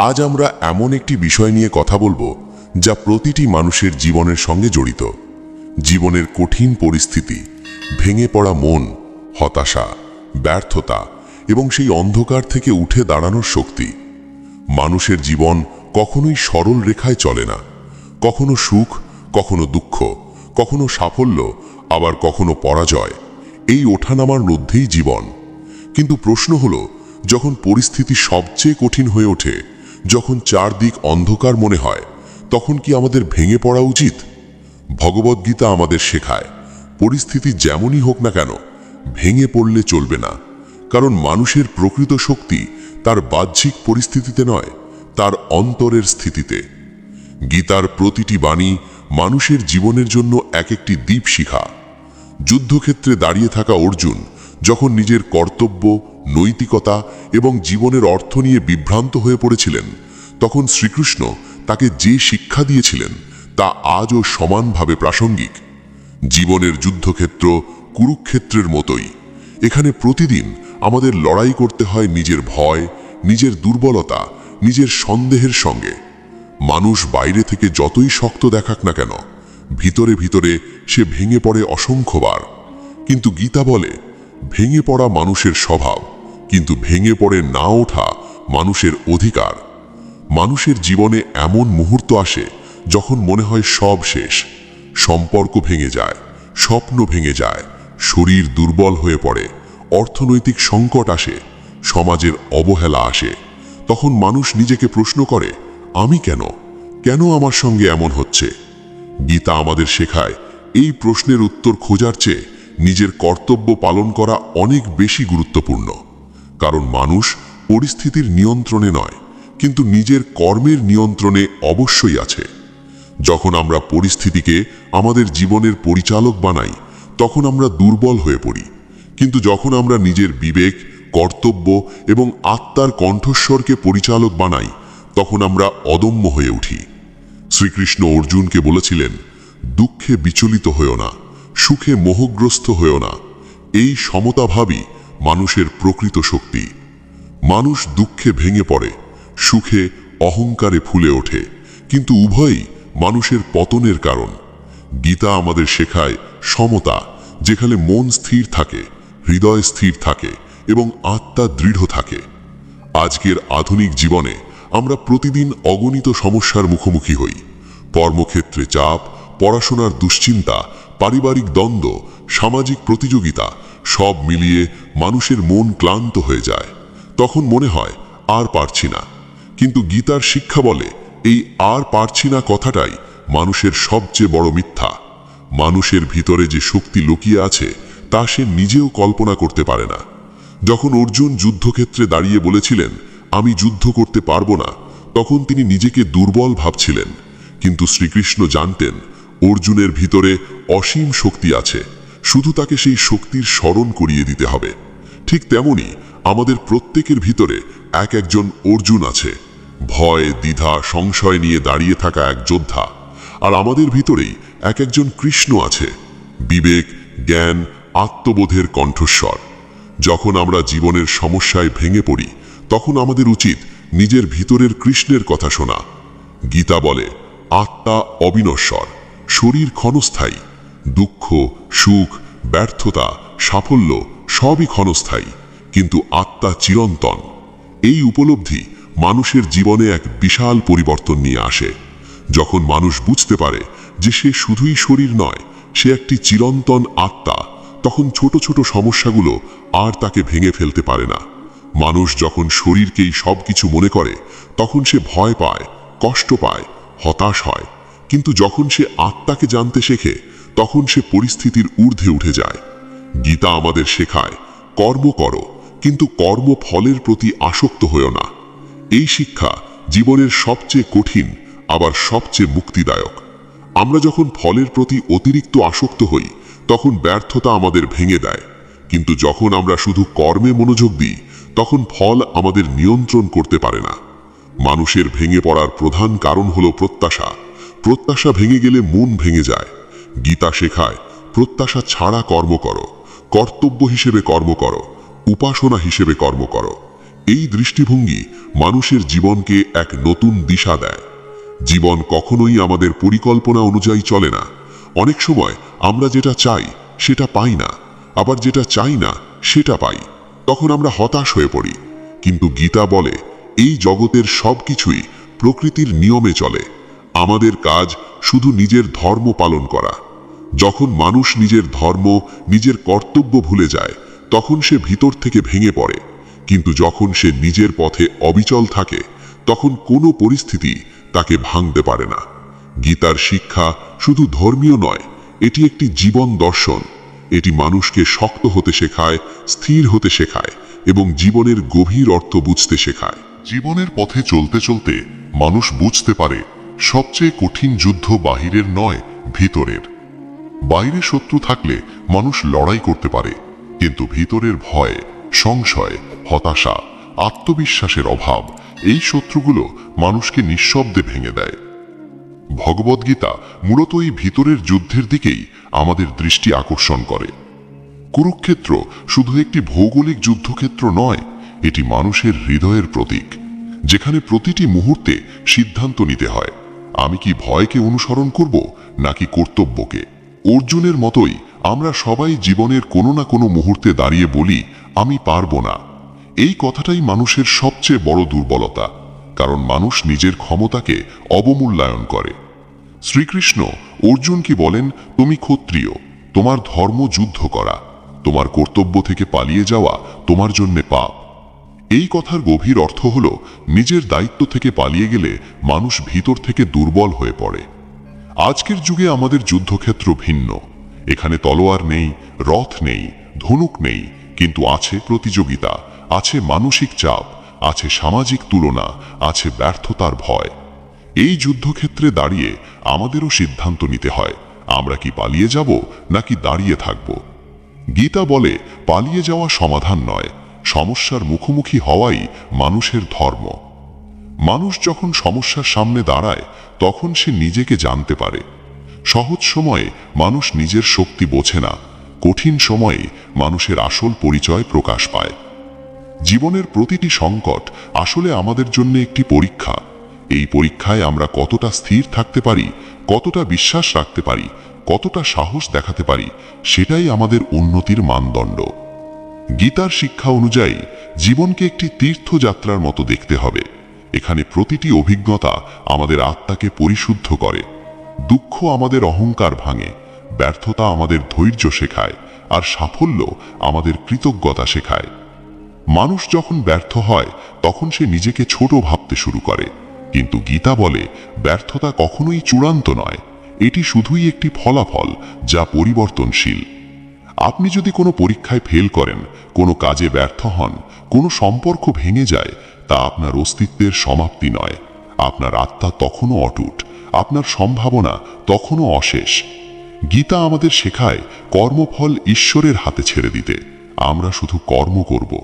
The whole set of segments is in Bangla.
আজ আমরা এমন একটি বিষয় নিয়ে কথা বলব, যা প্রতিটি মানুষের জীবনের সঙ্গে জড়িত। জীবনের কঠিন পরিস্থিতি, ভেঙে পড়া মন, হতাশা, ব্যর্থতা এবং সেই অন্ধকার থেকে উঠে দাঁড়ানোর শক্তি। মানুষের জীবন কখনোই সরল রেখায় চলে না। কখনো সুখ, কখনো দুঃখ, কখনো সাফল্য, আবার কখনো পরাজয়। এই ওঠানামার মধ্যেই জীবন। কিন্তু প্রশ্ন হলো, যখন পরিস্থিতি সবচেয়ে কঠিন হয়ে ওঠে যখন চারদিক অন্ধকার মনে হয়, তখন কি আমাদের ভেঙে পড়া উচিত? ভগবদ্গীতা আমাদের শেখায়, পরিস্থিতি যেমনই হোক না কেন, ভেঙে পড়লে চলবে না। কারণ মানুষের প্রকৃত শক্তি তার বাহ্যিক পরিস্থিতিতে নয়, তার অন্তরের স্থিতিতে। গীতার প্রতিটি বাণী মানুষের জীবনের জন্য এক একটি দ্বীপ শিখা। যুদ্ধক্ষেত্রে দাঁড়িয়ে থাকা অর্জুন যখন নিজের কর্তব্য নৈতিকতা এবং জীবনের অর্থ নিয়ে বিভ্রান্ত হয়ে পড়েছিলেন, তখন শ্রীকৃষ্ণ তাকে যে শিক্ষা দিয়েছিলেন তা আজও সমানভাবে প্রাসঙ্গিক। জীবনের যুদ্ধক্ষেত্র কুরুক্ষেত্রের মতোই। এখানে প্রতিদিন আমাদের লড়াই করতে হয় নিজের ভয়, নিজের দুর্বলতা, নিজের সন্দেহের সঙ্গে। মানুষ বাইরে থেকে যতই শক্ত দেখাক না কেন, ভিতরে ভিতরে সে ভেঙে পড়ে অসংখ্যবার। কিন্তু গীতা বলে, ভেঙে পড়া মানুষের স্বভাব। কিন্তু ভেঙে পড়ে না ওঠা মানুষের অধিকার। মানুষের জীবনে এমন মুহূর্ত আসে যখন মনে হয় সব শেষ। সম্পর্ক ভেঙে যায়, স্বপ্ন ভেঙে যায়, শরীর দুর্বল হয়ে পড়ে, অর্থনৈতিক সংকট আসে, সমাজের অবহেলা আসে। তখন মানুষ নিজেকে প্রশ্ন করে, আমি কেন? কেন আমার সঙ্গে এমন হচ্ছে? গীতা আমাদের শেখায়, এই প্রশ্নের উত্তর খোঁজার চেয়ে নিজের কর্তব্য পালন করা অনেক বেশি গুরুত্বপূর্ণ। কারণ মানুষ পরিস্থিতির নিয়ন্ত্রণে নয়, কিন্তু নিজের কর্মের নিয়ন্ত্রণে অবশ্যই আছে। যখন আমরা পরিস্থিতিকে আমাদের জীবনের পরিচালক বানাই, তখন আমরা দুর্বল হয়ে পড়ি। কিন্তু যখন আমরা নিজের বিবেক, কর্তব্য এবং আত্মার কণ্ঠস্বরকে পরিচালক বানাই, তখন আমরা অদম্য হয়ে উঠি। শ্রীকৃষ্ণ অর্জুনকে বলেছিলেন, দুঃখে বিচলিত হয়েও না, সুখে মোহগ্রস্ত হয়েও না। এই সমতাভাবই মানুষের প্রকৃত শক্তি। মানুষ দুঃখে ভেঙে পড়ে, সুখে, অহংকারে ফুলে ওঠে। কিন্তু উভয়ই মানুষের পতনের কারণ। গীতা আমাদের শেখায় সমতা, যেখানে মন স্থির থাকে, হৃদয় স্থির থাকে এবং আত্মা দৃঢ় থাকে। আজকের আধুনিক জীবনে আমরা প্রতিদিন অগণিত সমস্যার মুখোমুখি হই। কর্মক্ষেত্রে চাপ, পড়াশোনার দুশ্চিন্তা, পারিবারিক দ্বন্দ্ব, সামাজিক প্রতিযোগিতা সব মিলিয়ে মানুষের মন ক্লান্ত হয়ে যায়। তখন মনে হয়, আর পারছি না। কিন্তু গীতার শিক্ষা বলে, এই আর পারছি না কথাটাই মানুষের সবচেয়ে বড় মিথ্যা। মানুষের ভিতরে যে শক্তি লুকিয়ে আছে, তা সে নিজেও কল্পনা করতে পারে না। যখন অর্জুন যুদ্ধক্ষেত্রে দাঁড়িয়ে বলেছিলেন, আমি যুদ্ধ করতে পারব না, তখন তিনি নিজেকে দুর্বল ভাবছিলেন। কিন্তু শ্রীকৃষ্ণ জানতেন, অর্জুনের ভিতরে অসীম শক্তি আছে। শুধু তাকে সেই শক্তির স্মরণ করিয়ে দিতে হবে। ঠিক তেমনি আমাদের প্রত্যেকের ভিতরে এক একজন অর্জুন আছে। ভয়, দ্বিধা, সংশয় নিয়ে দাঁড়িয়ে থাকা এক যোদ্ধা। আর আমাদের ভিতরেই এক একজন কৃষ্ণ আছে। বিবেক, জ্ঞান, আত্মবোধের কণ্ঠস্বর। যখন আমরা জীবনের সমস্যায় ভেঙে পড়ি, তখন আমাদের উচিত নিজের ভিতরের কৃষ্ণের কথা শোনা। গীতা বলে, আত্মা অবিনশ্বর, শরীর ক্ষণস্থায়ী। দুঃখ, সুখ, ব্যর্থতা, সাফল্য সবই ক্ষণস্থায়ী, কিন্তু আত্মা চিরন্তন। এই উপলব্ধি মানুষের জীবনে এক বিশাল পরিবর্তন নিয়ে আসে। যখন মানুষ বুঝতে পারে যে সে শুধুই শরীর নয়, সে একটি চিরন্তন আত্মা, তখন ছোট ছোট সমস্যাগুলো আর তাকে ভেঙে ফেলতে পারে না। মানুষ যখন শরীরকেই সব কিছু মনে করে, তখন সে ভয় পায়, কষ্ট পায়, হতাশ হয়। কিন্তু যখন সে আত্মাকে জানতে শেখে তখন সে পরিস্থিতির ঊর্ধ্বে উঠে যায়। গীতা আমাদের শেখায়, কর্ম করো, কিন্তু কর্ম ফলের প্রতি আসক্ত হয়েও না। এই শিক্ষা জীবনের সবচেয়ে কঠিন, আবার সবচেয়ে মুক্তিদায়ক। আমরা যখন ফলের প্রতি অতিরিক্ত আসক্ত হই, তখন ব্যর্থতা আমাদের ভেঙে দেয়। কিন্তু যখন আমরা শুধু কর্মে মনোযোগ দিই, তখন ফল আমাদের নিয়ন্ত্রণ করতে পারে না। মানুষের ভেঙে পড়ার প্রধান কারণ হলো প্রত্যাশা। প্রত্যাশা ভেঙে গেলে মন ভেঙে যায়। গীতা শেখায়, প্রত্যাশা ছাড়া কর্ম করো, কর্তব্য হিসেবে কর্ম করো, উপাসনা হিসেবে কর্ম করো। এই দৃষ্টিভঙ্গি মানুষের জীবনকে এক নতুন দিশা দেয়। জীবন কখনোই আমাদের পরিকল্পনা অনুযায়ী চলে না। অনেক সময় আমরা যেটা চাই, সেটা পাই না। আবার যেটা চাই না, সেটা পাই। তখন আমরা হতাশ হয়ে পড়ি। কিন্তু গীতা বলে, এই জগতের সব কিছুই প্রকৃতির নিয়মে চলে। আমাদের কাজ শুধু নিজের ধর্ম পালন করা। যখন মানুষ নিজের ধর্ম, নিজের কর্তব্য ভুলে যায়, তখন সে ভিতর থেকে ভেঙে পড়ে। কিন্তু যখন সে নিজের পথে অবিচল থাকে, তখন কোনো পরিস্থিতি তাকে ভাঙতে পারে না। গীতার শিক্ষা শুধু ধর্মীয় নয়, এটি একটি জীবন দর্শন। এটি মানুষকে শক্ত হতে শেখায়, স্থির হতে শেখায় এবং জীবনের গভীর অর্থ বুঝতে শেখায়। জীবনের পথে চলতে চলতে মানুষ বুঝতে পারে সবচেয়ে কঠিন যুদ্ধ বাহিরের নয়, ভিতরের। বাইরে শত্রু থাকলে মানুষ লড়াই করতে পারে, কিন্তু ভিতরের ভয়, সংশয়, হতাশা, আত্মবিশ্বাসের অভাব, এই শত্রুগুলো মানুষকে নিঃশব্দে ভেঙে দেয়। ভগবদ্গীতা মূলত এই ভিতরের যুদ্ধের দিকেই আমাদের দৃষ্টি আকর্ষণ করে। কুরুক্ষেত্র শুধু একটি ভৌগোলিক যুদ্ধক্ষেত্র নয়, এটি মানুষের হৃদয়ের প্রতীক, যেখানে প্রতিটি মুহূর্তে সিদ্ধান্ত নিতে হয়। আমি কি ভয়কে অনুসরণ করব, নাকি কর্তব্যকে? অর্জুনের মতোই আমরা সবাই জীবনের কোনো না কোনো মুহূর্তে দাঁড়িয়ে বলি, আমি পারব না। এই কথাটাই মানুষের সবচেয়ে বড় দুর্বলতা, কারণ মানুষ নিজের ক্ষমতাকে অবমূল্যায়ন করে। শ্রীকৃষ্ণ অর্জুনকে বলেন, তুমি ক্ষত্রিয়, তোমার ধর্ম যুদ্ধ করা, তোমার কর্তব্য থেকে পালিয়ে যাওয়া, তোমার জন্যে পাপ। এই কথার গভীর অর্থ হল, নিজের দায়িত্ব থেকে পালিয়ে গেলে মানুষ ভিতর থেকে দুর্বল হয়ে পড়ে। আজকের যুগে আমাদের যুদ্ধক্ষেত্র ভিন্ন। এখানে তলোয়ার নেই, রথ নেই, ধনুক নেই, কিন্তু আছে প্রতিযোগিতা, আছে মানসিক চাপ, আছে সামাজিক তুলনা, আছে ব্যর্থতার ভয়। এই যুদ্ধক্ষেত্রে দাঁড়িয়ে আমাদেরও সিদ্ধান্ত নিতে হয়, আমরা কি পালিয়ে যাব নাকি দাঁড়িয়ে থাকব। গীতা বলে, পালিয়ে যাওয়া সমাধান নয় সমস্যার মুখোমুখি হওয়াই মানুষের ধর্ম। মানুষ যখন সমস্যার সামনে দাঁড়ায়, তখন সে নিজেকে জানতে পারে। সহজ সময়ে মানুষ নিজের শক্তি বোঝে না, কঠিন সময়ে মানুষের আসল পরিচয় প্রকাশ পায়। জীবনের প্রতিটি সংকট আসলে আমাদের জন্য একটি পরীক্ষা। এই পরীক্ষায় আমরা কতটা স্থির থাকতে পারি, কতটা বিশ্বাস রাখতে পারি, কতটা সাহস দেখাতে পারি, সেটাই আমাদের উন্নতির মানদণ্ড। গীতার শিক্ষা অনুযায়ী জীবনকে একটি তীর্থযাত্রার মতো দেখতে হবে। এখানে প্রতিটি অভিজ্ঞতা আমাদের আত্মাকে পরিশুদ্ধ করে। দুঃখ আমাদের অহংকার ভাঙে, ব্যর্থতা আমাদের ধৈর্য শেখায়, আর সাফল্য আমাদের কৃতজ্ঞতা শেখায়। মানুষ যখন ব্যর্থ হয়, তখন সে নিজেকে ছোট ভাবতে শুরু করে। কিন্তু গীতা বলে, ব্যর্থতা কখনোই চূড়ান্ত নয়। এটি শুধুই একটি ফলাফল, যা পরিবর্তনশীল। আপনি যদি কোনো পরীক্ষায় ফেল করেন, কোনো কাজে ব্যর্থ হন, কোনো সম্পর্ক ভেঙে যায়, তা আপনার অস্তিত্বের সমাপ্তি নয়। আপনার আত্মা তখনও অটুট, আপনার সম্ভাবনা তখনও অশেষ। গীতা আমাদের শেখায়, কর্মফল ঈশ্বরের হাতে ছেড়ে দিতে। আমরা শুধু কর্ম করব।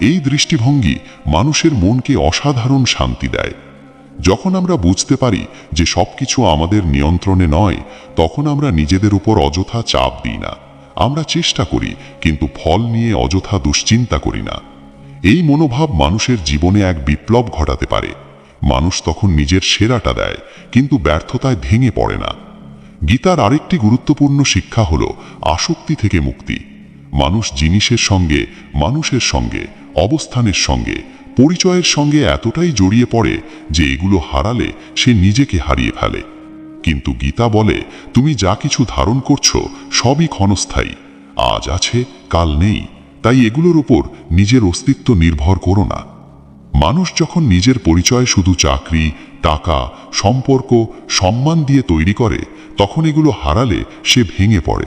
এই দৃষ্টিভঙ্গি মানুষের মনকে অসাধারণ শান্তি দেয়। যখন আমরা বুঝতে পারি যে সবকিছু আমাদের নিয়ন্ত্রণে নয়, তখন আমরা নিজেদের উপর অযথা চাপ দিই না। আমরা চেষ্টা করি, কিন্তু ফল নিয়ে অযথা দুশ্চিন্তা করি না। এই মনোভাব মানুষের জীবনে এক বিপ্লব ঘটাতে পারে। মানুষ তখন নিজের সেরাটা দেয়, কিন্তু ব্যর্থতায় ভেঙে পড়ে না। গীতার আরেকটি গুরুত্বপূর্ণ শিক্ষা হল আসক্তি থেকে মুক্তি। মানুষ জিনিসের সঙ্গে, মানুষের সঙ্গে, অবস্থানের সঙ্গে, পরিচয়ের সঙ্গে এতটাই জড়িয়ে পড়ে যে এগুলো হারালে সে নিজেকে হারিয়ে ফেলে। কিন্তু গীতা বলে, তুমি যা কিছু ধারণ করছ সবই ক্ষণস্থায়ী। আজ আছে, কাল নেই। তাই এগুলোর উপর নিজের অস্তিত্ব নির্ভর করো না। মানুষ যখন নিজের পরিচয় শুধু চাকরি, টাকা, সম্পর্ক, সম্মান দিয়ে তৈরি করে, তখন এগুলো হারালে সে ভেঙে পড়ে।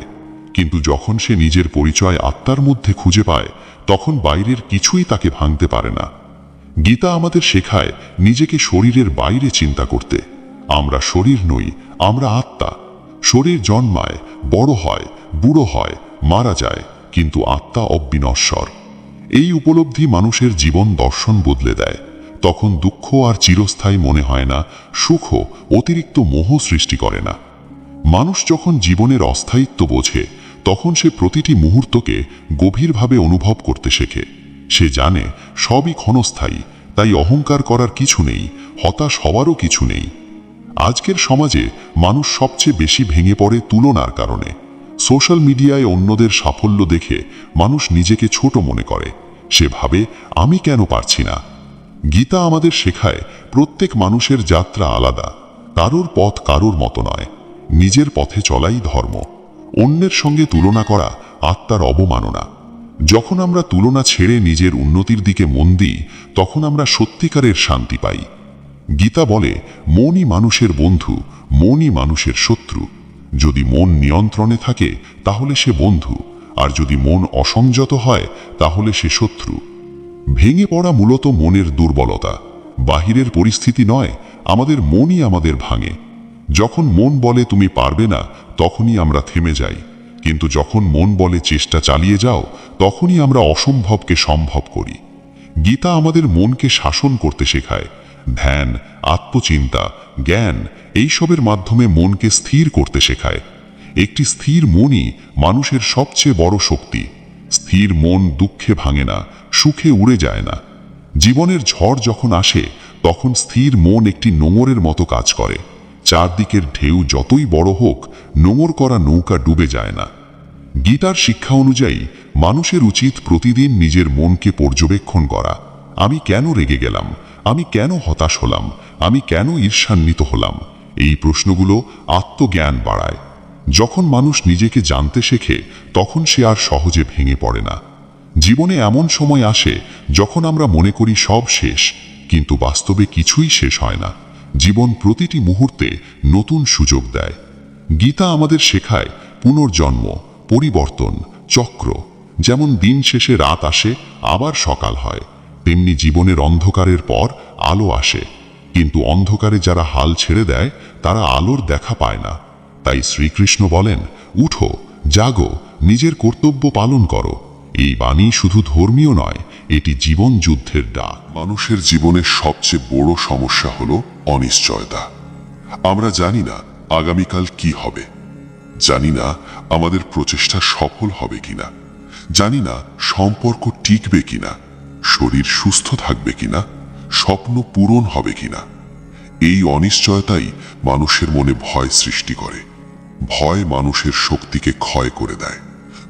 কিন্তু যখন সে নিজের পরিচয় আত্মার মধ্যে খুঁজে পায়, তখন বাইরের কিছুই তাকে ভাঙতে পারে না। গীতা আমাদের শেখায় নিজেকে শরীরের বাইরে চিন্তা করতে। আমরা শরীর নই, আমরা আত্মা। শরীর জন্মায়, বড় হয়, বুড়ো হয়, মারা যায়, কিন্তু আত্মা অবিনশ্বর। এই উপলব্ধি মানুষের জীবন দর্শন বদলে দেয়। তখন দুঃখ আর চিরস্থায়ী মনে হয় না সুখও অতিরিক্ত মোহ সৃষ্টি করে না। মানুষ যখন জীবনের অস্থায়িত্ব বোঝে, তখন সে প্রতিটি মুহূর্তকে গভীরভাবে অনুভব করতে শেখে। সে জানে, সবই ক্ষণস্থায়ী, তাই অহংকার করার কিছু নেই, হতাশ হওয়ারও কিছু নেই। আজকের সমাজে মানুষ সবচেয়ে বেশি ভেঙে পড়ে তুলনার কারণে। সোশ্যাল মিডিয়ায় অন্যদের সাফল্য দেখে মানুষ নিজেকে ছোট মনে করে। সে ভাবে আমি কেন পারছি না? গীতা আমাদের শেখায় প্রত্যেক মানুষের যাত্রা আলাদা। কারোর পথ কারোর মতো নয়। নিজের পথে চলাই ধর্ম। অন্যের সঙ্গে তুলনা করা আত্মার অবমাননা। যখন আমরা তুলনা ছেড়ে নিজের উন্নতির দিকে মন দিই, তখন আমরা সত্যিকারের শান্তি পাই। গীতা বলে, মনই মানুষের বন্ধু, মনই মানুষের শত্রু। যদি মন নিয়ন্ত্রণে থাকে, তাহলে সে বন্ধু, আর যদি মন অসংযত হয়, তাহলে সে শত্রু। ভেঙে পড়া মূলত মনের দুর্বলতা। বাহিরের পরিস্থিতি নয়, আমাদের মনই আমাদের ভাঙে। যখন মন বলে তুমি পারবে না, তখনই আমরা থেমে যাই। কিন্তু যখন মন বলে চেষ্টা চালিয়ে যাও, তখনই আমরা অসম্ভবকে সম্ভব করি। গীতা আমাদের মনকে শাসন করতে শেখায়। ধ্যান, আত্মচিন্তা, জ্ঞান এইসবের মাধ্যমে মনকে স্থির করতে শেখায়। একটি স্থির মনই মানুষের সবচেয়ে বড় শক্তি। স্থির মন দুঃখে ভাঙে না, সুখে উড়ে যায় না। জীবনের ঝড় যখন আসে, তখন স্থির মন একটি নোঙরের মতো কাজ করে। চারদিকের ঢেউ যতই বড় হোক, নোঙর করা নৌকা ডুবে যায় না। গীতার শিক্ষা অনুযায়ী, মানুষের উচিত প্রতিদিন নিজের মনকে পর্যবেক্ষণ করা। আমি কেন রেগে গেলাম? আমি কেন হতাশ হলাম? আমি কেন ঈর্ষান্বিত হলাম? এই প্রশ্নগুলো আত্মজ্ঞান বাড়ায়। যখন মানুষ নিজেকে জানতে শেখে, তখন সে আর সহজে ভেঙে পড়ে না। জীবনে এমন সময় আসে যখন আমরা মনে করি সব শেষ, কিন্তু বাস্তবে কিছুই শেষ হয় না। জীবন প্রতিটি মুহূর্তে নতুন সুযোগ দেয়। গীতা আমাদের শেখায় পুনর্জন্ম, পরিবর্তন, চক্র। যেমন দিন শেষে রাত আসে, আবার সকাল হয়। তেমনি জীবনের অন্ধকারের পর আলো আসে। কিন্তু অন্ধকারে যারা হাল ছেড়ে দেয়, তারা আলোর দেখা পায় না। তাই শ্রীকৃষ্ণ বলেন, উঠো, জাগো, নিজের কর্তব্য পালন করো। এই বাণী শুধু ধর্মীয় নয়, এটি জীবন যুদ্ধের ডাক। মানুষের জীবনের সবচেয়ে বড় সমস্যা হলো অনিশ্চয়তা। আমরা জানি না আগামীকাল কি হবে। জানি না আমাদের প্রচেষ্টা সফল হবে কিনা। জানি না সম্পর্ক টিকবে কিনা। শরীর সুস্থ থাকবে কিনা, স্বপ্ন পূরণ হবে কিনা, এই অনিশ্চয়তাই মানুষের মনে ভয় সৃষ্টি করে। ভয় মানুষের শক্তিকে ক্ষয় করে দেয়।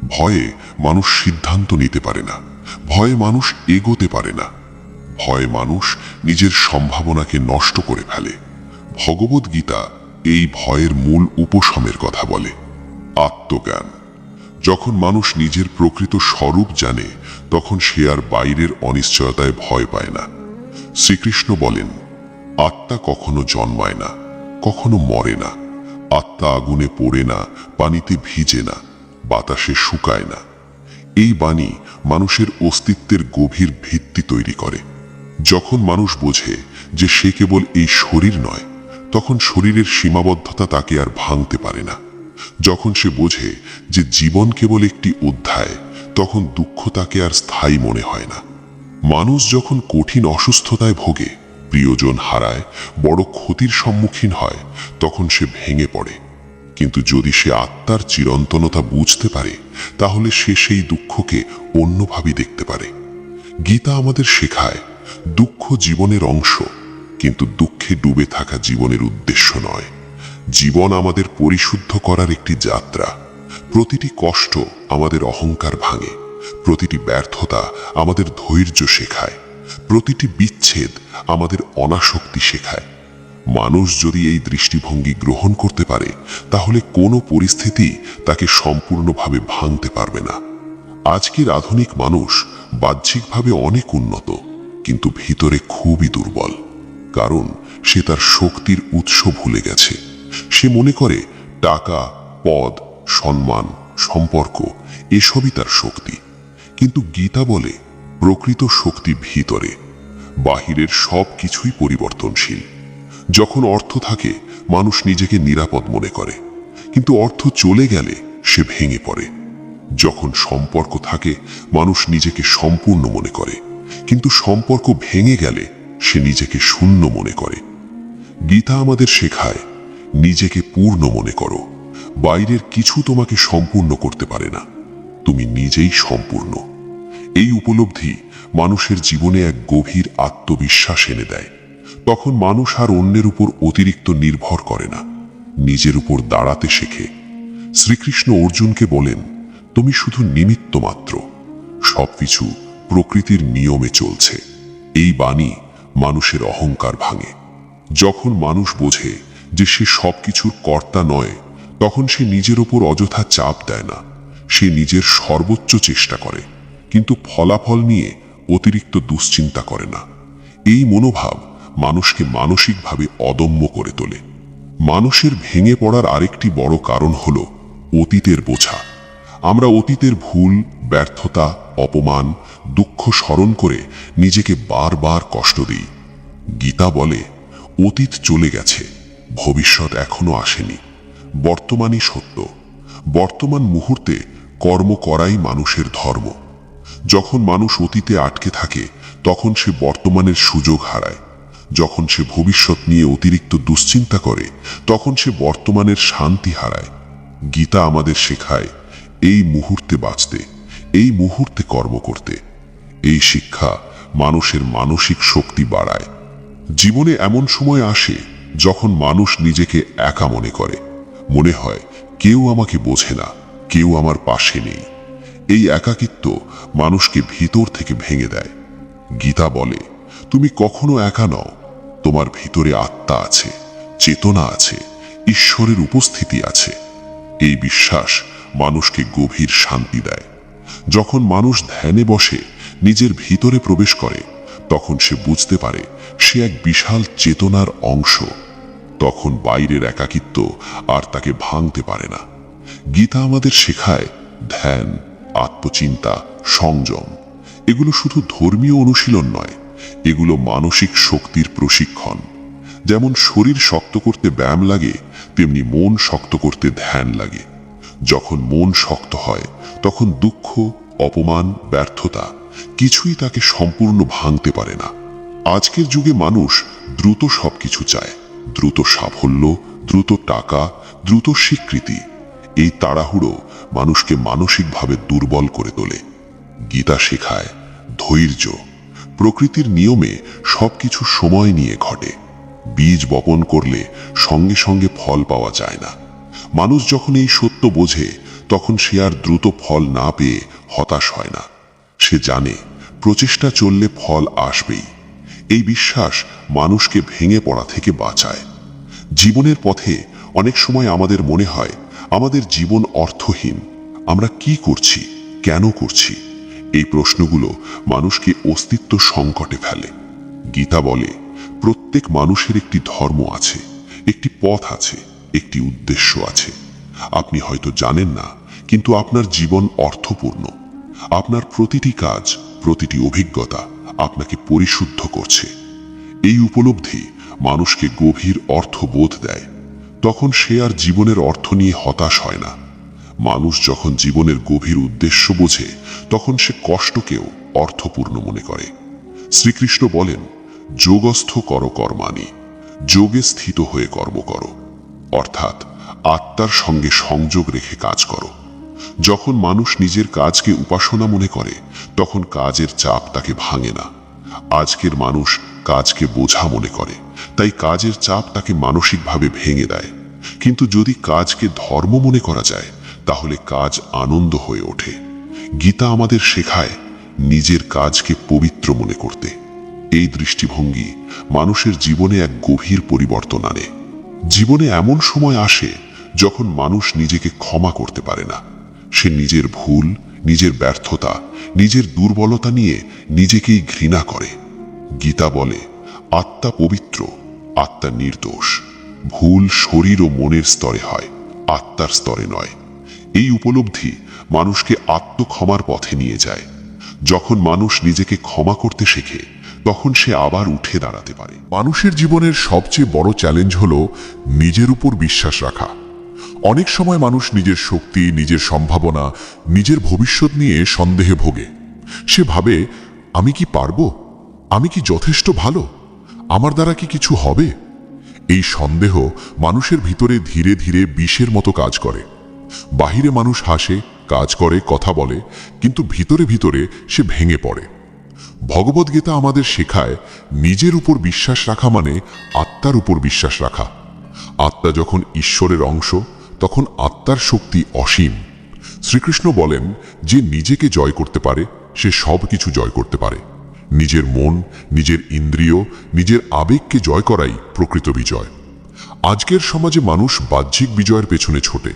ভয়ে মানুষ সিদ্ধান্ত নিতে পারে না। ভয়ে মানুষ এগোতে পারে না। ভয় মানুষ নিজের সম্ভাবনাকে নষ্ট করে ফেলে। ভগবদ্গীতা এই ভয়ের মূল উপশমের কথা বলে। আত্মজ্ঞান। যখন মানুষ নিজের প্রকৃত স্বরূপ জানে, তখন সে আর বাইরের অনিশ্চয়তায় ভয় পায় না। শ্রীকৃষ্ণ বলেন, আত্মা কখনো জন্মায় না, কখনো মরে না। আত্মা আগুনে পড়ে না, পানিতে ভিজে না, বাতাসে শুকায় না। এই বাণী মানুষের অস্তিত্বের গভীর ভিত্তি তৈরি করে। যখন মানুষ বোঝে যে সে কেবল এই শরীর নয়, তখন শরীরের সীমাবদ্ধতা তাকে আর ভাঙতে পারে না। যখন সে বোঝে যে জীবন কেবল একটি অধ্যায়, তখন দুঃখ তাকে আর স্থায়ী মনে হয় না। মানুষ যখন কঠিন অসুস্থতায় ভোগে, প্রিয়জন হারায়, বড় ক্ষতির সম্মুখীন হয়, তখন সে ভেঙে পড়ে। কিন্তু যদি সে আত্মার চিরন্তনতা বুঝতে পারে, তাহলে সে সেই দুঃখকে অন্যভাবে দেখতে পারে। গীতা আমাদের শেখায়, দুঃখ জীবনের অংশ, কিন্তু দুঃখে ডুবে থাকা জীবনের উদ্দেশ্য নয়। জীবন আমাদের পরিশুদ্ধ করার একটি যাত্রা। প্রতিটি কষ্ট আমাদের অহংকার ভাঙে, প্রতিটি ব্যর্থতা আমাদের ধৈর্য শেখায়, প্রতিটি বিচ্ছেদ আমাদের অনাসক্তি শেখায়। মানুষ যদি এই দৃষ্টিভঙ্গি গ্রহণ করতে পারে, তাহলে কোনো পরিস্থিতি তাকে সম্পূর্ণভাবে ভাঙতে পারবে না। আজকের আধুনিক মানুষ বাহ্যিকভাবে অনেক উন্নত, কিন্তু ভিতরে খুবই দুর্বল, কারণ সে তার শক্তির উৎস ভুলে গেছে। সে মনে করে টাকা, পদ, সম্মান, সম্পর্ক, এসবই তার শক্তি। কিন্তু গীতা বলে, প্রকৃত শক্তি ভিতরে, বাহিরের সব কিছুই পরিবর্তনশীল। যখন অর্থ থাকে, মানুষ নিজেকে নিরাপদ মনে করে। কিন্তু অর্থ চলে গেলে সে ভেঙে পড়ে। যখন সম্পর্ক থাকে, মানুষ নিজেকে সম্পূর্ণ মনে করে। কিন্তু সম্পর্ক ভেঙে গেলে সে নিজেকে শূন্য মনে করে। গীতা আমাদের শেখায় নিজেকে পূর্ণ মনে করো। বাইরের কিছু তোমাকে সম্পূর্ণ করতে পারে না। তুমি নিজেই সম্পূর্ণ। এই উপলব্ধি মানুষের জীবনে এক গভীর আত্মবিশ্বাস এনে দেয়। তখন মানুষ আর অন্যের উপর অতিরিক্ত নির্ভর করে না। নিজের উপর দাঁড়াতে শেখে। শ্রীকৃষ্ণ অর্জুনকে বলেন, তুমি শুধু নিমিত্ত মাত্র। সবকিছু প্রকৃতির নিয়মে চলছে। এই বাণী মানুষের অহংকার ভাঙে। যখন মানুষ বোঝে যে সে সবকিছুর কর্তা নয়, তখন সে নিজের ওপর অযথা চাপ দেয় না। সে নিজের সর্বোচ্চ চেষ্টা করে, কিন্তু ফলাফল নিয়ে অতিরিক্ত দুশ্চিন্তা করে না। এই মনোভাব মানুষকে মানসিকভাবে অদম্য করে তোলে। মানুষের ভেঙে পড়ার আরেকটি বড় কারণ হল অতীতের বোঝা। আমরা অতীতের ভুল, ব্যর্থতা, অপমান, দুঃখ স্মরণ করে নিজেকে বারবার কষ্ট দিই। গীতা বলে, অতীত চলে গেছে ভবিষ্যৎ এখনও আসেনি। বর্তমানই সত্য। বর্তমান মুহূর্তে কর্ম করাই মানুষের ধর্ম। যখন মানুষ অতীতে আটকে থাকে, তখন সে বর্তমানের সুযোগ হারায়। যখন সে ভবিষ্যৎ নিয়ে অতিরিক্ত দুশ্চিন্তা করে, তখন সে বর্তমানের শান্তি হারায়। গীতা আমাদের শেখায়, এই মুহূর্তে বাঁচতে, এই মুহূর্তে কর্ম করতে। এই শিক্ষা মানুষের মানসিক শক্তি বাড়ায়। জীবনে এমন সময় আসে যখন মানুষ নিজেকে একা মনে করে, মনে হয় কেউ আমাকে বোঝে না, কেউ আমার পাশে নেই। এই একাকিত্ব মানুষকে ভিতর থেকে ভেঙে দেয়। গীতা বলে, তুমি কখনো একা নও, তোমার ভিতরে আত্মা আছে, চেতনা আছে, ঈশ্বরের উপস্থিতি আছে। এই বিশ্বাস মানুষকে গভীর শান্তি দেয়। যখন মানুষ ধ্যানে বসে, নিজের ভিতরে প্রবেশ করে, তখন সে বুঝতে পারে সে এক বিশাল চেতনার অংশ। তখন বাইরের একাকিত্ব আর তাকে ভাঙতে পারে না। গীতা আমাদের শেখায় ধ্যান, আত্মচিন্তা, সংযম। এগুলো শুধু ধর্মীয় অনুশীলন নয়, এগুলো মানসিক শক্তির প্রশিক্ষণ। যেমন শরীর শক্ত করতে ব্যায়াম লাগে, তেমনি মন শক্ত করতে ধ্যান লাগে। যখন মন শক্ত হয়, তখন দুঃখ, অপমান, ব্যর্থতা কিছুই তাকে সম্পূর্ণ ভাঙতে পারে না। আজকের যুগে মানুষ দ্রুত সবকিছু চায়। দ্রুত সাফল্য, দ্রুত টাকা, দ্রুত স্বীকৃতি। এই তাড়াহুড়ো মানুষকে মানসিকভাবে দুর্বল করে তোলে। গীতা শেখায়, ধৈর্য। প্রকৃতির নিয়মে সবকিছু সময় নিয়ে ঘটে। বীজ বপন করলে সঙ্গে সঙ্গে ফল পাওয়া যায় না। মানুষ যখন এই সত্য বোঝে, তখন সে আর দ্রুত ফল না পেয়ে হতাশ হয় না। সে জানে, প্রচেষ্টা চললে ফল আসবেই। এই বিশ্বাস মানুষকে ভেঙে পড়া থেকে বাঁচায়। জীবনের পথে অনেক সময় আমাদের মনে হয়, আমাদের জীবন অর্থহীন। আমরা কি করছি, কেন করছি? এই প্রশ্নগুলো মানুষকে অস্তিত্ব সংকটে ফেলে। গীতা বলে, প্রত্যেক মানুষের একটি ধর্ম আছে, একটি পথ আছে, একটি উদ্দেশ্য আছে। আপনি হয়তো জানেন না, কিন্তু আপনার জীবন অর্থপূর্ণ। আপনার প্রতিটি কাজ, প্রতিটি অভিজ্ঞতা আপনাকে পরিশুদ্ধ করছে। এই উপলব্ধি মানুষকে গভীর অর্থবোধ দেয়। তখন সে আর জীবনের অর্থ নিয়ে হতাশ হয় না। মানুষ যখন জীবনের গভীর উদ্দেশ্য বোঝে, তখন সে কষ্টকেও অর্থপূর্ণ মনে করে। শ্রীকৃষ্ণ বলেন, যোগস্থ কর কর্মানি যোগে স্থিত হয়ে কর্ম করো। অর্থাৎ আত্মার সঙ্গে সংযোগ রেখে কাজ করো। যখন মানুষ নিজের কাজকে উপাসনা মনে করে তখন কাজের চাপ তাকে ভাঙে না। আজকের মানুষ কাজকে বোঝা মনে করে, তাই কাজের চাপ তাকে মানসিকভাবে ভেঙে দেয়। কিন্তু যদি কাজকে ধর্ম মনে করা যায়, তাহলে কাজ আনন্দ হয়ে ওঠে। গীতা আমাদের শেখায় নিজের কাজকে পবিত্র মনে করতে। এই দৃষ্টিভঙ্গি মানুষের জীবনে এক গভীর পরিবর্তন আনে। জীবনে এমন সময় আসে যখন মানুষ নিজেকে ক্ষমা করতে পারে না। সে নিজের ভুল নিজের ব্যর্থতা, নিজের দুর্বলতা নিয়ে নিজেকেই ঘৃণা করে। গীতা বলে, আত্মা পবিত্র, আত্মা নির্দোষ। ভুল শরীর ও মনের স্তরে হয়, আত্মার স্তরে নয়। এই উপলব্ধি মানুষকে আত্মক্ষমার পথে নিয়ে যায়। যখন মানুষ নিজেকে ক্ষমা করতে শেখে, তখন সে আবার উঠে দাঁড়াতে পারে। মানুষের জীবনের সবচেয়ে বড় চ্যালেঞ্জ হল নিজের উপর বিশ্বাস রাখা। অনেক সময় মানুষ নিজের শক্তি, নিজের সম্ভাবনা, নিজের ভবিষ্যৎ নিয়ে সন্দেহে ভোগে। সে ভাবে, আমি কি পারব? আমি কি যথেষ্ট ভালো? আমার দ্বারা কি কিছু হবে? এই সন্দেহ মানুষের ভিতরে ধীরে ধীরে বিষের মতো কাজ করে। বাহিরে মানুষ হাসে, কাজ করে, কথা বলে, কিন্তু ভিতরে ভিতরে সে ভেঙে পড়ে। ভগবদ্গীতা আমাদের শেখায়, নিজের উপর বিশ্বাস রাখা মানে আত্মার উপর বিশ্বাস রাখা। আত্মা যখন ঈশ্বরের অংশ তখন আত্মার শক্তি অসীম। শ্রীকৃষ্ণ বলেন, যে নিজেকে জয় করতে পারে, সে সব কিছু জয় করতে পারে। নিজের মন, নিজের ইন্দ্রিয়, নিজের আবেগকে জয় করাই প্রকৃত বিজয়। আজকের সমাজে মানুষ বাহ্যিক বিজয়ের পেছনে ছোটে,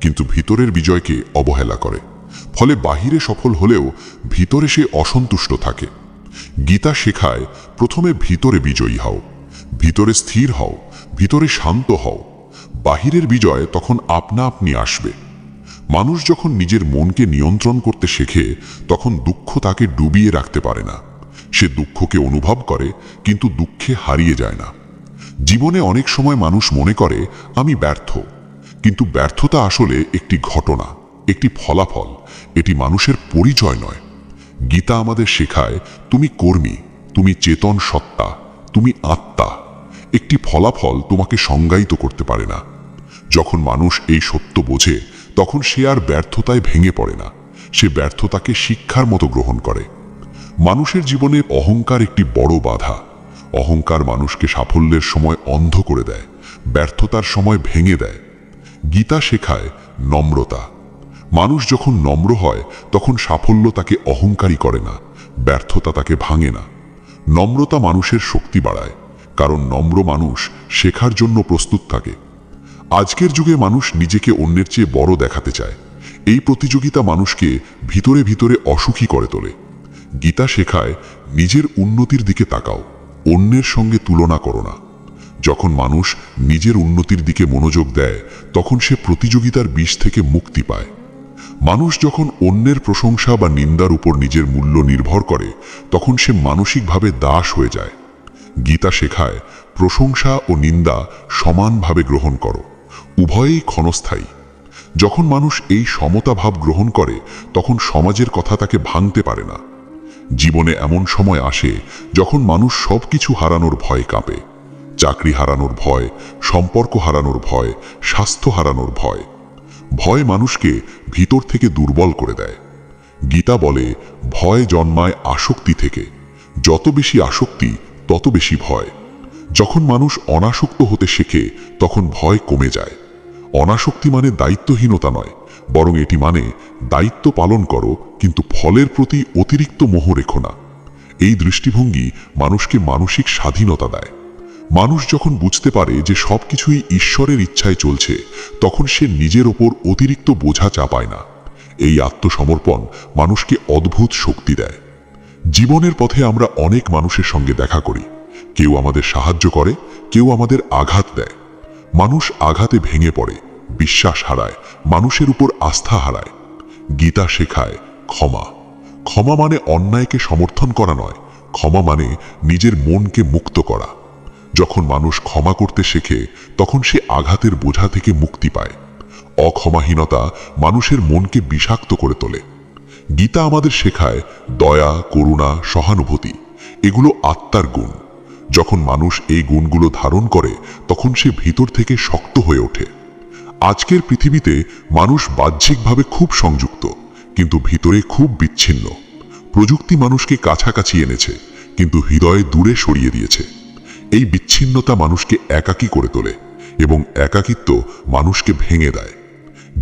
কিন্তু ভিতরের বিজয়কে অবহেলা করে। ফলে বাহিরে সফল হলেও ভিতরে সে অসন্তুষ্ট থাকে। গীতা শেখায়, প্রথমে ভিতরে বিজয়ী হও, ভিতরে স্থির হও, ভিতরে শান্ত হও। বাহিরের বিজয় তখন আপনা আপনি আসবে। মানুষ যখন নিজের মনকে নিয়ন্ত্রণ করতে শেখে, তখন দুঃখ তাকে ডুবিয়ে রাখতে পারে না। সে দুঃখকে অনুভব করে, কিন্তু দুঃখে হারিয়ে যায় না। জীবনে অনেক সময় মানুষ মনে করে, আমি ব্যর্থ। কিন্তু ব্যর্থতা আসলে একটি ঘটনা, একটি ফলাফল, এটি মানুষের পরিচয় নয়। গীতা আমাদের শেখায়, তুমি কর্মী, তুমি চেতন সত্তা, তুমি আত্মা। একটি ফলাফল তোমাকে সংজ্ঞায়িত করতে পারে না। যখন মানুষ এই সত্য বোঝে, তখন সে আর ব্যর্থতায় ভেঙে পড়ে না। সে ব্যর্থতাকে শিক্ষার মতো গ্রহণ করে। মানুষের জীবনে অহংকার একটি বড় বাধা। অহংকার মানুষকে সাফল্যের সময় অন্ধ করে দেয়, ব্যর্থতার সময় ভেঙে দেয়। গীতা শেখায় নম্রতা। মানুষ যখন নম্র হয়, তখন সাফল্য তাকে অহংকারী করে না, ব্যর্থতা তাকে ভাঙে না। নম্রতা মানুষের শক্তি বাড়ায়, কারণ নম্র মানুষ শেখার জন্য প্রস্তুত থাকে। আজকের যুগে মানুষ নিজেকে অন্যের চেয়ে বড় দেখাতে চায়। এই প্রতিযোগিতা মানুষকে ভিতরে ভিতরে অসুখী করে তোলে। গীতা শেখায়, নিজের উন্নতির দিকে তাকাও, অন্যের সঙ্গে তুলনা করো না। যখন মানুষ নিজের উন্নতির দিকে মনোযোগ দেয়, তখন সে প্রতিযোগিতার বিষ থেকে মুক্তি পায়। মানুষ যখন অন্যের প্রশংসা বা নিন্দার উপর নিজের মূল্য নির্ভর করে, তখন সে মানসিকভাবে দাস হয়ে যায়। গীতা শেখায়, প্রশংসা ও নিন্দা সমানভাবে গ্রহণ করো। উভয়েই ক্ষণস্থায়ী। যখন মানুষ এই সমতা ভাব গ্রহণ করে, তখন সমাজের কথা তাকে ভাঙতে পারে না। জীবনে এমন সময় আসে, যখন মানুষ সব কিছু হারানোর ভয় কাঁপে। চাকরি হারানোর ভয়, সম্পর্ক হারানোর ভয়, স্বাস্থ্য হারানোর ভয়। ভয় মানুষকে ভিতর থেকে দুর্বল করে দেয়। গীতা বলে, ভয় জন্মায় আসক্তি থেকে। যত বেশি আসক্তি, তত বেশি ভয়। যখন মানুষ অনাসক্ত হতে শেখে, তখন ভয় কমে যায়। অনাসক্তি মানে দায়িত্বহীনতা নয়, বরং এটি মানে দায়িত্ব পালন করো, কিন্তু ফলের প্রতি অতিরিক্ত মোহ রেখো না। এই দৃষ্টিভঙ্গি মানুষকে মানসিক স্বাধীনতা দেয়। মানুষ যখন বুঝতে পারে যে সবকিছুই ঈশ্বরের ইচ্ছায় চলছে, তখন সে নিজের ওপর অতিরিক্ত বোঝা চাপায় না। এই আত্মসমর্পণ মানুষকে অদ্ভুত শক্তি দেয়। জীবনের পথে আমরা অনেক মানুষের সঙ্গে দেখা করি। কেউ আমাদের সাহায্য করে, কেউ আমাদের আঘাত দেয়। মানুষ আঘাতে ভেঙে পড়ে, বিশ্বাস হারায়, মানুষের উপর আস্থা হারায়। গীতা শেখায়, ক্ষমা। ক্ষমা মানে অন্যায়কে সমর্থন করা নয়, ক্ষমা মানে নিজের মনকে মুক্ত করা। যখন মানুষ ক্ষমা করতে শেখে, তখন সে আঘাতের বোঝা থেকে মুক্তি পায়। অক্ষমাহীনতা মানুষের মনকে বিষাক্ত করে তোলে। গীতা আমাদের শেখায়, দয়া, করুণা, সহানুভূতি, এগুলো আত্মার গুণ। যখন মানুষ এই গুণগুলো ধারণ করে, তখন সে ভিতর থেকে শক্ত হয়ে ওঠে। আজকের পৃথিবীতে মানুষ বাহ্যিকভাবে খুব সংযুক্ত, কিন্তু ভিতরে খুব বিচ্ছিন্ন। প্রযুক্তি মানুষকে কাছাকাছি এনেছে, কিন্তু হৃদয়ে দূরে সরিয়ে দিয়েছে। এই বিচ্ছিন্নতা মানুষকে একাকী করে তোলে এবং একাকিত্ব মানুষকে ভেঙে দেয়।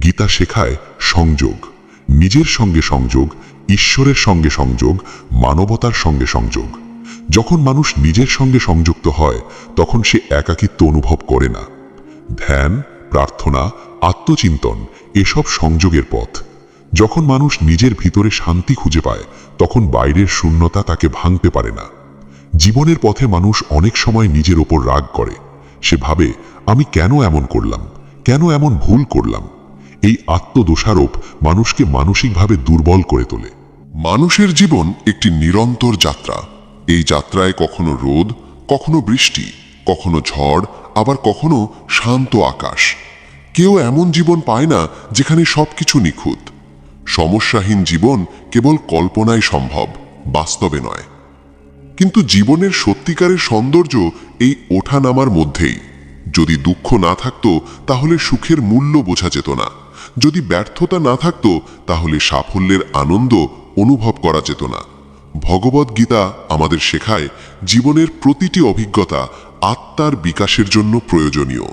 গীতা শেখায় সংযোগ, নিজের সঙ্গে সংযোগ, ঈশ্বরের সঙ্গে সংযোগ, মানবতার সঙ্গে সংযোগ। যখন মানুষ নিজের সঙ্গে সংযুক্ত হয়, তখন সে একাকিত্ব অনুভব করে না। ধ্যান, প্রার্থনা, আত্মচিন্তন এসব সংযোগের পথ। যখন মানুষ নিজের ভিতরে শান্তি খুঁজে পায়, তখন বাইরের শূন্যতা তাকে ভাঙতে পারে না। জীবনের পথে মানুষ অনেক সময় নিজের ওপর রাগ করে। সে ভাবে, আমি কেন এমন করলাম? কেন এমন ভুল করলাম? এই আত্মদোষারোপ মানুষকে মানসিকভাবে দুর্বল করে তোলে। মানুষের জীবন একটি নিরন্তর যাত্রা। এই যাত্রায় কখনো রোদ, কখনো বৃষ্টি, কখনো ঝড়, আবার কখনো শান্ত আকাশ। কেউ এমন জীবন পায় না যেখানে সবকিছু নিখুঁত। সমস্যাহীন জীবন কেবল কল্পনায় সম্ভব, বাস্তবে নয়। কিন্তু জীবনের সত্যিকারের সৌন্দর্য এই ওঠানামার মধ্যেই। যদি দুঃখ না থাকতো, তাহলে সুখের মূল্য বোঝা যেত না। যদি ব্যর্থতা না থাকতো, তাহলে সাফল্যের আনন্দ অনুভব করা যেত না। ভগবদ গীতা আমাদের শেখায় জীবনের প্রতিটি অভিজ্ঞতা আত্মার বিকাশের জন্য প্রয়োজনীয়।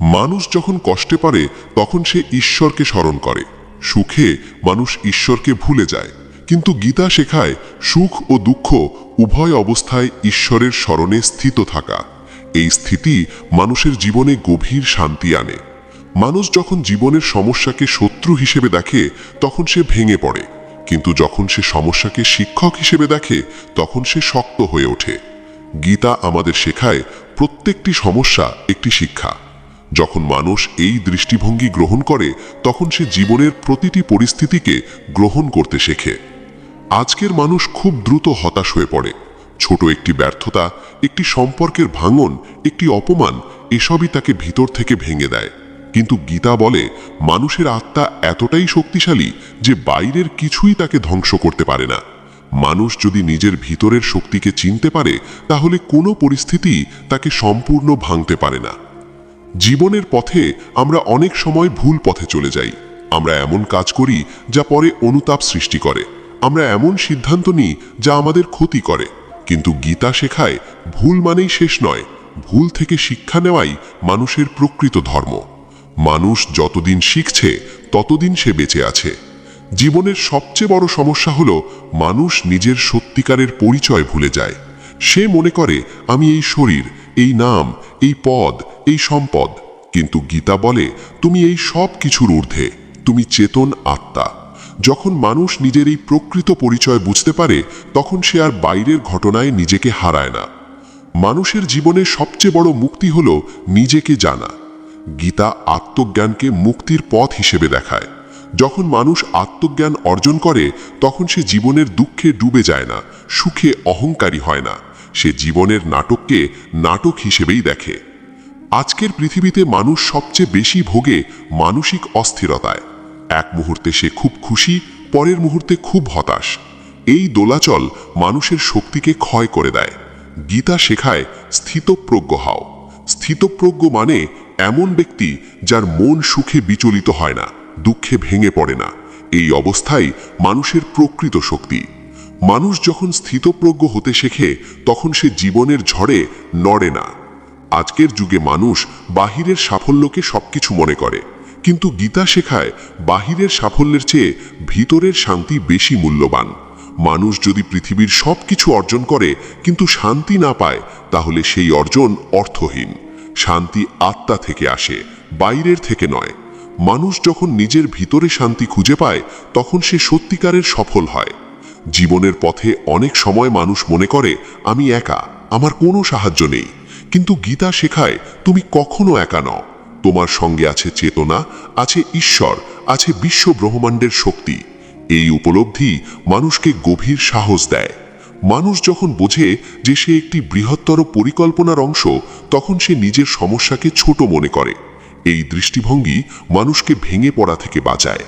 মানুষ যখন কষ্টে পারে, তখন সে ঈশ্বরকে স্মরণ করে। সুখে মানুষ ঈশ্বরকে ভুলে যায়। কিন্তু গীতা শেখায় সুখ ও দুঃখ উভয় অবস্থায় ঈশ্বরের স্মরণে স্থিত থাকা। এই স্থিতি মানুষের জীবনে গভীর শান্তি আনে। মানুষ যখন জীবনের সমস্যাকে শত্রু হিসেবে দেখে, তখন সে ভেঙে পড়ে। কিন্তু যখন সে সমস্যাকে শিক্ষক হিসেবে দেখে, তখন সে শক্ত হয়ে ওঠে। গীতা আমাদের শেখায় প্রত্যেকটি সমস্যা একটি শিক্ষা। যখন মানুষ এই দৃষ্টিভঙ্গি গ্রহণ করে, তখন সে জীবনের প্রতিটি পরিস্থিতিকে গ্রহণ করতে শেখে। আজকের মানুষ খুব দ্রুত হতাশ হয়ে পড়ে। ছোট একটি ব্যর্থতা, একটি সম্পর্কের ভাঙন, একটি অপমান, এসবই তাকে ভিতর থেকে ভেঙে দেয়। কিন্তু গীতা বলে, মানুষের আত্মা এতটাই শক্তিশালী যে বাইরের কিছুই তাকে ধ্বংস করতে পারে না। মানুষ যদি নিজের ভিতরের শক্তিকে চিনতে পারে, তাহলে কোনো পরিস্থিতি তাকে সম্পূর্ণ ভাঙতে পারে না। জীবনের পথে আমরা অনেক সময় ভুল পথে চলে যাই। আমরা এমন কাজ করি যা পরে অনুতাপ সৃষ্টি করে। আমরা এমন সিদ্ধান্ত নিই যা আমাদের ক্ষতি করে। কিন্তু গীতা শেখায়, ভুল মানেই শেষ নয়। ভুল থেকে শিক্ষা নেওয়াই মানুষের প্রকৃত ধর্ম। মানুষ যতদিন শিখছে, ততদিন সে বেঁচে আছে। জীবনের সবচেয়ে বড় সমস্যা হলো মানুষ নিজের সত্যিকারের পরিচয় ভুলে যায়। সে মনে করে, আমি এই শরীর, এই নাম, এই পদ, এই সম্পদ। কিন্তু গীতা বলে, তুমি এই সব কিছুর ঊর্ধ্বে, তুমি চেতন আত্মা। যখন মানুষ নিজের এই প্রকৃত পরিচয় বুঝতে পারে, তখন সে আর বাইরের ঘটনায় নিজেকে হারায় না। মানুষের জীবনে সবচেয়ে বড় মুক্তি হল নিজেকে জানা। গীতা আত্মজ্ঞানকে মুক্তির পথ হিসেবে দেখায়। যখন মানুষ আত্মজ্ঞান অর্জন করে, তখন সে জীবনের দুঃখে ডুবে যায় না, সুখে অহংকারী হয় না। সে জীবনের নাটককে নাটক হিসেবেই দেখে। আজকের পৃথিবীতে মানুষ সবচেয়ে বেশি ভোগে মানসিক অস্থিরতায়। এক মুহূর্তে সে খুব খুশি, পরের মুহূর্তে খুব হতাশ। এই দোলাচল মানুষের শক্তিকে ক্ষয় করে দেয়। গীতা শেখায় স্থিতপ্রজ্ঞ হও। স্থিতপ্রজ্ঞ মানে এমন ব্যক্তি যার মন সুখে বিচলিত হয় না, দুঃখে ভেঙে পড়ে না। এই অবস্থাই মানুষের প্রকৃত শক্তি। মানুষ যখন স্থিতপ্রজ্ঞ হতে শেখে, তখন সে জীবনের ঝড়ে নড়ে না। আজকের যুগে মানুষ বাহিরের সাফল্যকে সবকিছু মনে করে। কিন্তু গীতা শেখায় বাহিরের সাফল্যের চেয়ে ভিতরের শান্তি বেশি মূল্যবান। মানুষ যদি পৃথিবীর সব কিছু অর্জন করে, কিন্তু শান্তি না পায়, তাহলে সেই অর্জন অর্থহীন। শান্তি আত্মা থেকে আসে, বাইরের থেকে নয়। মানুষ যখন নিজের ভিতরে শান্তি খুঁজে পায়, তখন সে সত্যিকারের সফল হয়। জীবনের পথে অনেক সময় মানুষ মনে করে, আমি একা, আমার কোনো সাহায্য নেই। কিন্তু গীতা শেখায়, তুমি কখনো একা নও। তোমার সঙ্গে আছে চেতনা, আছে ঈশ্বর, আছে বিশ্ব ব্রহ্মাণ্ডের শক্তি। এই উপলব্ধি মানুষকে গভীর সাহস দেয়। মানুষ যখন বোঝে যে সে একটি বৃহত্তর পরিকল্পনার অংশ, তখন সে নিজের সমস্যাকে ছোট মনে করে। এই দৃষ্টিভঙ্গি মানুষকে ভেঙে পড়া থেকে বাঁচায়।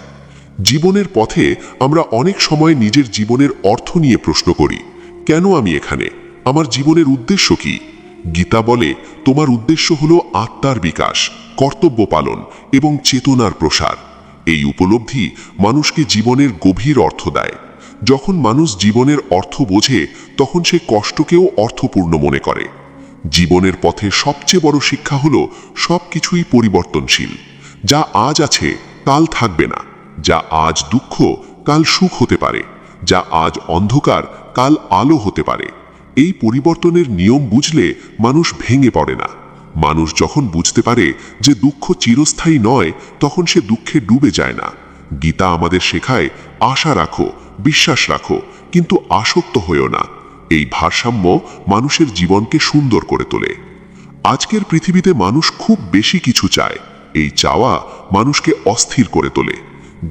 জীবনের পথে আমরা অনেক সময় নিজের জীবনের অর্থ নিয়ে প্রশ্ন করি, কেন আমি এখানে? আমার জীবনের উদ্দেশ্য কি? গীতা বলে, তোমার উদ্দেশ্য হলো আত্মার বিকাশ, কর্তব্য পালন এবং চেতনার প্রসার। এই উপলব্ধি মানুষকে জীবনের গভীর অর্থ দেয়। যখন মানুষ জীবনের অর্থ বোঝে, তখন সে কষ্টকেও অর্থপূর্ণ মনে করে। জীবনের পথে সবচেয়ে বড় শিক্ষা হলো সব কিছুই পরিবর্তনশীল। যা আজ আছে, কাল থাকবে না। যা আজ দুঃখ, কাল সুখ হতে পারে। যা আজ অন্ধকার, কাল আলো হতে পারে। এই পরিবর্তনের নিয়ম বুঝলে মানুষ ভেঙে পড়ে না। মানুষ যখন বুঝতে পারে যে দুঃখ চিরস্থায়ী নয়, তখন সে দুঃখে ডুবে যায় না। গীতা আমাদের শেখায়, আশা রাখো, বিশ্বাস রাখো, কিন্তু আসক্ত হয়েও না। এই ভারসাম্য মানুষের জীবনকে সুন্দর করে তোলে। আজকের পৃথিবীতে মানুষ খুব বেশি কিছু চায়। এই চাওয়া মানুষকে অস্থির করে তোলে।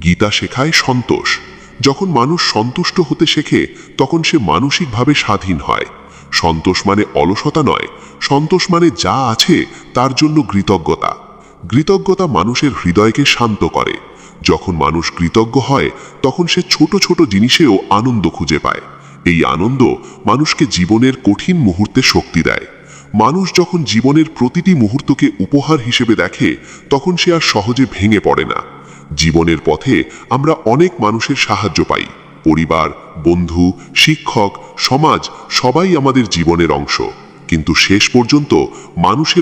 গীতা শেখায় সন্তোষ। যখন মানুষ সন্তুষ্ট হতে শেখে, তখন সে মানসিকভাবে স্বাধীন হয়। সন্তোষ মানে অলসতা নয়, সন্তোষ মানে যা আছে তার জন্য কৃতজ্ঞতা। কৃতজ্ঞতা মানুষের হৃদয়কে শান্ত করে। যখন মানুষ কৃতজ্ঞ হয়, তখন সে ছোট ছোট জিনিসেও আনন্দ খুঁজে পায়। এই আনন্দ মানুষকে জীবনের কঠিন মুহূর্তে শক্তি দেয়। মানুষ যখন জীবনের প্রতিটি মুহূর্তকে উপহার হিসেবে দেখে, তখন সে আর সহজে ভেঙে পড়ে না। জীবনের পথে আমরা অনেক মানুষের সাহায্য পাই। পরিবার, বন্ধু, শিক্ষক, সমাজ সবাই আমাদের জীবনের অংশ। কিন্তু শেষ পর্যন্ত মানুষের